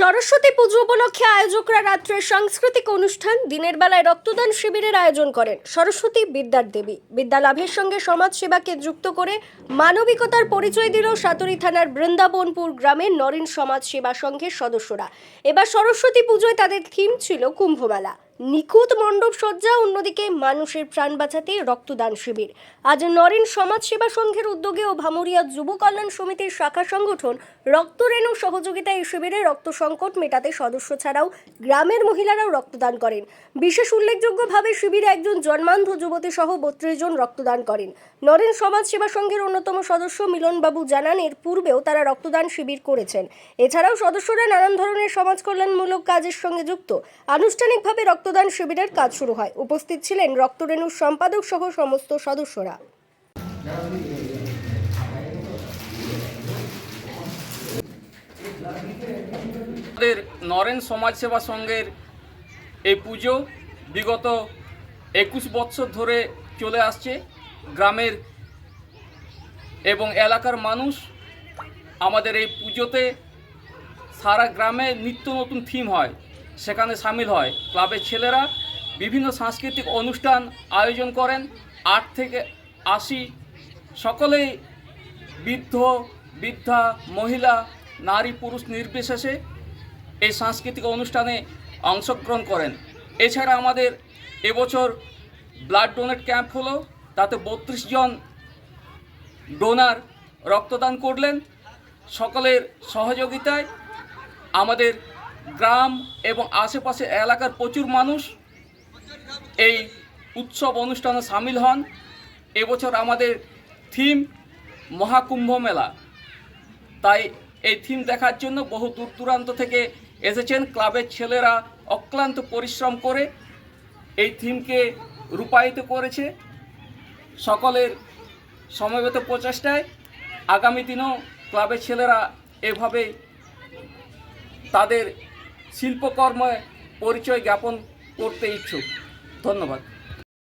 সরস্বতী পুজো উপলক্ষে আয়োজকরা রাত্রে সাংস্কৃতিক অনুষ্ঠান, দিনের বেলায় রক্তদান শিবিরের আয়োজন করেন সরস্বতী বিদ্যার দেবী। বিদ্যা লাভের সঙ্গে সমাজ সেবাকে যুক্ত করে মানবিকতার পরিচয় দিল সাতুরি থানার বৃন্দাবনপুর গ্রামের নরেন সমাজ সেবা সংঘের সদস্যরা। এবার সরস্বতী পুজোয় তাদের থিম ছিল কুম্ভমেলা। নিখুঁত মণ্ডপ সজ্জা, অন্যদিকে মানুষের প্রাণ বাঁচাতে রক্তদান শিবির। আজ নরেন সমাজ সেবা সংঘের উদ্যোগে ও ভামুরিয়া যুব কল্যাণ সমিতির শাখা সংগঠন রক্তরেণু সহযোগিতায় এই শিবিরে রক্ত সংকট মেটাতে সদস্য ছাড়াও গ্রামের মহিলারাও রক্তদান করেন। বিশেষ উল্লেখযোগ্যভাবে শিবিরে একজন জন্মান্ধ যুবতী সহ বত্রিশ জন রক্তদান করেন। নরেন সমাজ সেবা সংঘের অন্যতম সদস্য মিলনবাবু জানান, এর পূর্বেও তারা রক্তদান শিবির করেছেন। এছাড়াও সদস্যরা নানান ধরনের সমাজ কল্যাণমূলক কাজের সঙ্গে যুক্ত। আনুষ্ঠানিকভাবে রক্তদান শিবিরের কাজ শুরু হয়। উপস্থিত ছিলেন রক্তরেণুর সম্পাদক সহ সমস্ত সদস্যরা। আমাদের নরেন সমাজসেবা সংঘের এই পুজো বিগত একুশ বছর ধরে চলে আসছে। গ্রামের এবং এলাকার মানুষ আমাদের এই পুজোতে সারা গ্রামে নিত্য নতুন থিম হয়। সেখানে সামিল হয়। ক্লাবের ছেলেরা বিভিন্ন সাংস্কৃতিক অনুষ্ঠান আয়োজন করেন। আট থেকে আশি সকলেই বৃদ্ধ, বৃদ্ধা, মহিলা, নারী, পুরুষ নির্বিশেষে এই সাংস্কৃতিক অনুষ্ঠানে অংশগ্রহণ করেন। এছাড়া আমাদের এবছর ব্লাড ডোনেট ক্যাম্প হলো। তাতে বত্রিশ জন ডোনার রক্তদান করলেন। সকলের সহযোগিতায় আমাদের গ্রাম এবং আশেপাশে এলাকার প্রচুর মানুষ এই উৎসব অনুষ্ঠানে সামিল হন। এবছর আমাদের থিম মহাকুম্ভ মেলা। তাই এই থিম দেখার জন্য বহু দূর দূরান্ত থেকে এসেছেন ক্লাবের ছেলেরা অক্লান্ত পরিশ্রম করে এই থিমকে রূপায়িত করেছে। সকলের সমবেত প্রচেষ্টায় আগামী দিনেও ক্লাবের ছেলেরা এভাবে তাদের শিল্পকর্মে পরিচয় জ্ঞাপন করতে ইচ্ছুক। ধন্যবাদ।